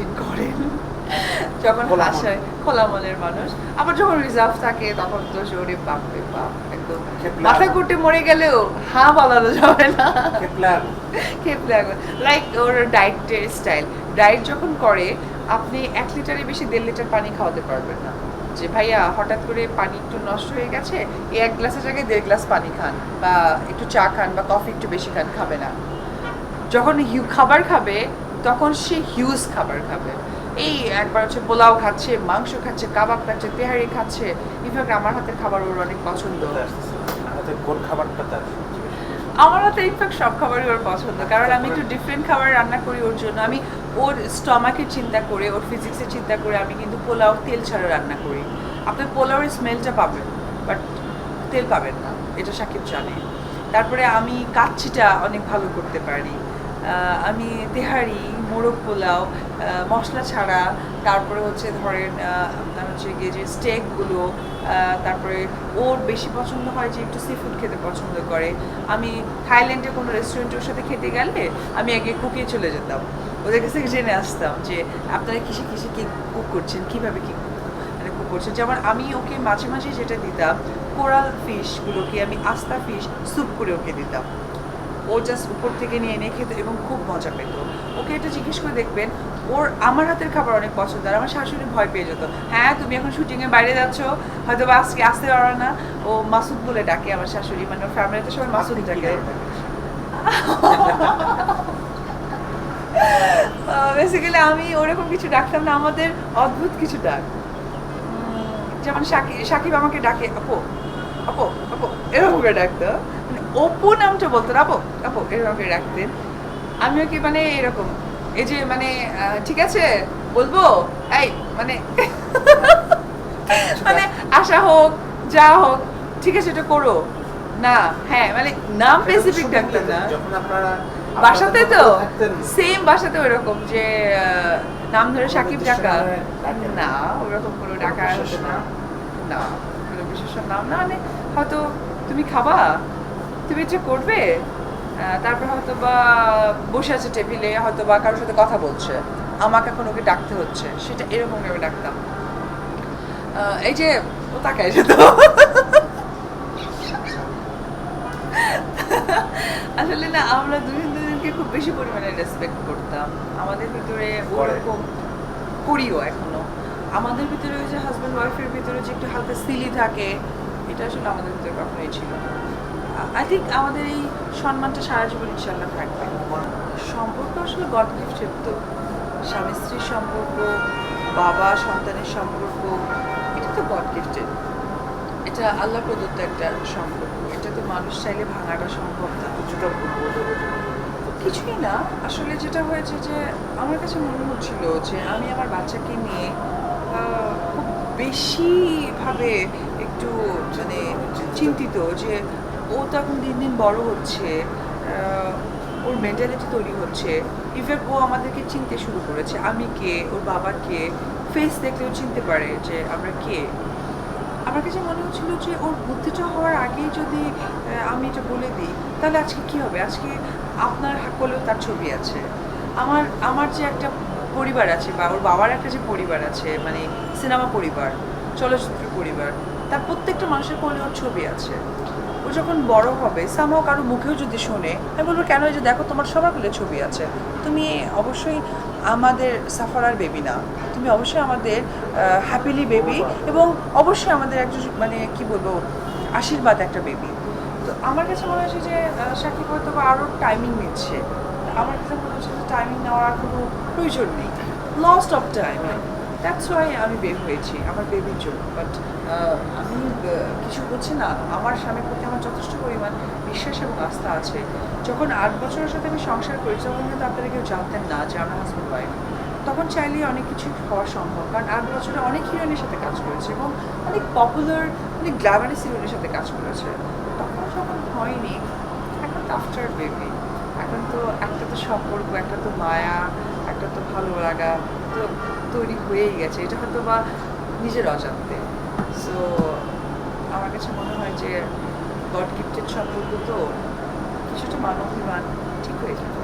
চিনচিন করেন যখন মন। হাসায় খোলা মনের মানুষ। আবার যখন রিজার্ভ থাকে তখন তো জোরে বাপ রে বাপ একদম। মাথা মরে গেলেও হ্যাঁ বলানো যাবে না। খেপলা লাইক ওর ডায়েটের স্টাইল ডায়েট যখন করে আপনি এক লিটারের বেশি দেড় লিটার পানি খাওয়াতে পারবেন না। যে ভাইয়া হঠাৎ করে পানি একটু নষ্ট হয়ে গেছে এই এক গ্লাসের জায়গায় দেড় গ্লাস পানি খান বা একটু চা খান বা কফি একটু বেশি খান খাবে না। যখন হিউ খাবার খাবে তখন সে হিউজ খাবার খাবে। এই একবার হচ্ছে পোলাও খাচ্ছে মাংস খাচ্ছে কাবাব খাচ্ছে তেহারি খাচ্ছে। ইনফ্যাক্ট আমার হাতের খাবার ওর অনেক পছন্দ। কোন খাবারটা তার আমার হাতে ইনফ্যাক্ট সব খাবারই ওর পছন্দ। কারণ আমি একটু ডিফারেন্ট খাবার রান্না করি ওর জন্য। আমি ওর স্টমাকের চিন্তা করে ওর ফিজিক্সের চিন্তা করে আমি কিন্তু পোলাও তেল ছাড়া রান্না করি। আপনি পোলাওয়ের স্মেলটা পাবেন বাট তেল পাবেন না। এটা সাকিব জানে। তারপরে আমি কাচ্ছিটা অনেক ভালো করতে পারি। আমি তেহারি, মোরগ পোলাও মশলা ছাড়া, তারপরে হচ্ছে ধরেন আপনার হচ্ছে গিয়ে যে স্টেকগুলো তারপরে ওর বেশি পছন্দ হয় যে একটু সি ফুড খেতে পছন্দ করে। আমি থাইল্যান্ডে কোনো রেস্টুরেন্টের সাথে খেতে গেলে আমি আগে কুকিয়ে চলে যেতাম। ওদের কাছে জেনে আসতাম যে আপনারা কিসে কিসে কি কুক করছেন, কীভাবে কি মানে কুক করছেন। যেমন আমি ওকে মাঝে মাঝে যেটা দিতাম, কোরাল ফিশগুলোকে আমি আস্তা ফিশ স্যুপ করে ওকে দিতাম। ও জাস্ট উপর থেকে নিয়ে এনে খেত এবং খুব মজা পেত। ওকে এটা জিজ্ঞেস করে দেখবেন ওর আমার হাতের খাবার অনেক পছন্দ আর আমার শাশুড়ি ভয় পেয়ে যেত। হ্যাঁ তুমি এখন শুটিংয়ে বাইরে যাচ্ছ হয়তো বা আজকে আসতে পারো না। ও মাসুদ বলে ডাকে আমার শাশুড়ি মানে ওর ফ্যামিলিতে সবাই মাসুদ ডাকে বেসিক্যালি আমি ওরকম কিছু ডাকতাম না আমাদের অদ্ভুত কিছু ডাক। যেমন সাকিব সাকিব আমাকে ডাকে আপু আপু আপু এরকম করে ডাকতো। অপু নামটা বলতো না আপু আপু এরকম করে ডাকতেন আমি ওকে মানে এরকম এই যে মানে ঠিক আছে বলব? এই মানে মানে আশা হোক যা হোক ঠিক আছে এটা করো। না হ্যাঁ মানে নাম স্পেসিফিক ডাকতাম না। বাসাতে তো সেম বাসাতে ওরকম যে নাম ধরে সাকিব ডাকা? না। ওরকম কোনো ডাকা না। না। কোনো বিশেষ নাম না মানে হয়তো তুমি খাবা এটা করবে তারপর হয়তো বা বসে আছে টেবিলে হয়তো বা কারোর সাথে কথা বলছে আমাকে এখন ওকে ডাকতে হচ্ছে সেটা এরকম আমি ডাকতাম। এই যে ও তাকায় যেত আসলে না আমরা দুজন দুজনকে খুব বেশি পরিমাণে রেসপেক্ট করতাম। আমাদের ভিতরে ওরকম করিও এখনও। আমাদের ভিতরে ওই যে হাজব্যান্ড ওয়াইফের ভিতরে যে একটু হালকা সিলি থাকে এটা আসলে আমাদের ভিতরে কখনোই ছিল আই আমাদের এই সম্মানটা সারা জীবন ইনশাল্লাহ থাকবে। সম্পর্ক আসলে গড গিফটেড তো। স্বামী স্ত্রীর সম্পর্ক, বাবা, সন্তানের সম্পর্ক, এটা তো গড গিফটেড এটা আল্লাহ প্রদত্ত একটা সম্পর্ক। এটা তো মানুষ চাইলে ভাঙাটা সম্ভব না। কিছুটা কিছুই না। আসলে যেটা হয়েছে যে, আমার কাছে মনে হচ্ছিল যে, আমি আমার বাচ্চাকে নিয়ে খুব বেশিভাবে একটু মানে চিন্তিত যে ও তো এখন দিন দিন বড় হচ্ছে ওর মেন্টালিটি তৈরি হচ্ছে। ইনফ্যাক্ট ও আমাদেরকে চিনতে শুরু করেছে। আমি কে? ওর বাবা কে? ফেস দেখলেও চিনতে পারে যে আমরা কে? আমার কাছে মনে হচ্ছিল যে ওর বুদ্ধিটা হওয়ার আগেই যদি আমি এটা বলে দিই, তাহলে আজকে কি হবে? আজকে আপনার কোলেও তার ছবি আছে। আমার আমার যে একটা পরিবার আছে বা ওর বাবার একটা যে পরিবার আছে মানে সিনেমা পরিবার চলচ্চিত্র পরিবার, তার প্রত্যেকটা মানুষের কোলে ওর ছবি আছে। ও যখন বড় হবে সামহাও কারও মুখেও যদি শোনে, আমি বলব, কেন যে দেখো, তোমার সবার কোলে ছবি আছে। তুমি অবশ্যই আমাদের সাফারার বেবি না। তুমি অবশ্যই আমাদের হ্যাপিলি বেবি এবং অবশ্যই আমাদের একজন মানে কি বলব, আশীর্বাদ একটা বেবি তো আমার কাছে মনে হচ্ছে যে সাকিব হয়তো বা আরও টাইমিং নিচ্ছে। আমার কাছে মনে হচ্ছে যে টাইমিং নেওয়ার কোনো প্রয়োজন নেই। Lost of time that's why আমি বের হয়েছি, আমার বেবির জন্য। বাট আমি কিছু করছি না। আমার স্বামীর প্রতি আমার যথেষ্ট পরিমাণ বিশ্বাস এবং আস্থা আছে। যখন আট বছরের সাথে আমি সংসার করেছি তখন কিন্তু আপনারা কেউ জানতেন না যে আমার হাজব্যান্ড ওয়াইফ তখন চাইলেই অনেক কিছু হওয়া সম্ভব। কারণ আট বছরে অনেক হিরোইনের সাথে কাজ করেছে এবং অনেক পপুলার অনেক গ্ল্যামারাস হিরোইনের সাথে কাজ করেছে। তখন যখন হয়নি, এখন তো আফটার বেবি এখন তো একটা তো সম্পর্ক, একটা তো মায়া একটা তো ভালো লাগা তো তৈরি হয়েই গেছে। এটা হয়তো বা নিজের অজান্তে। সো আমার কাছে মনে হয় যে গড গিফটেড সম্পর্ক তো কিছুটা মানবিমান ঠিক হয়ে যাবে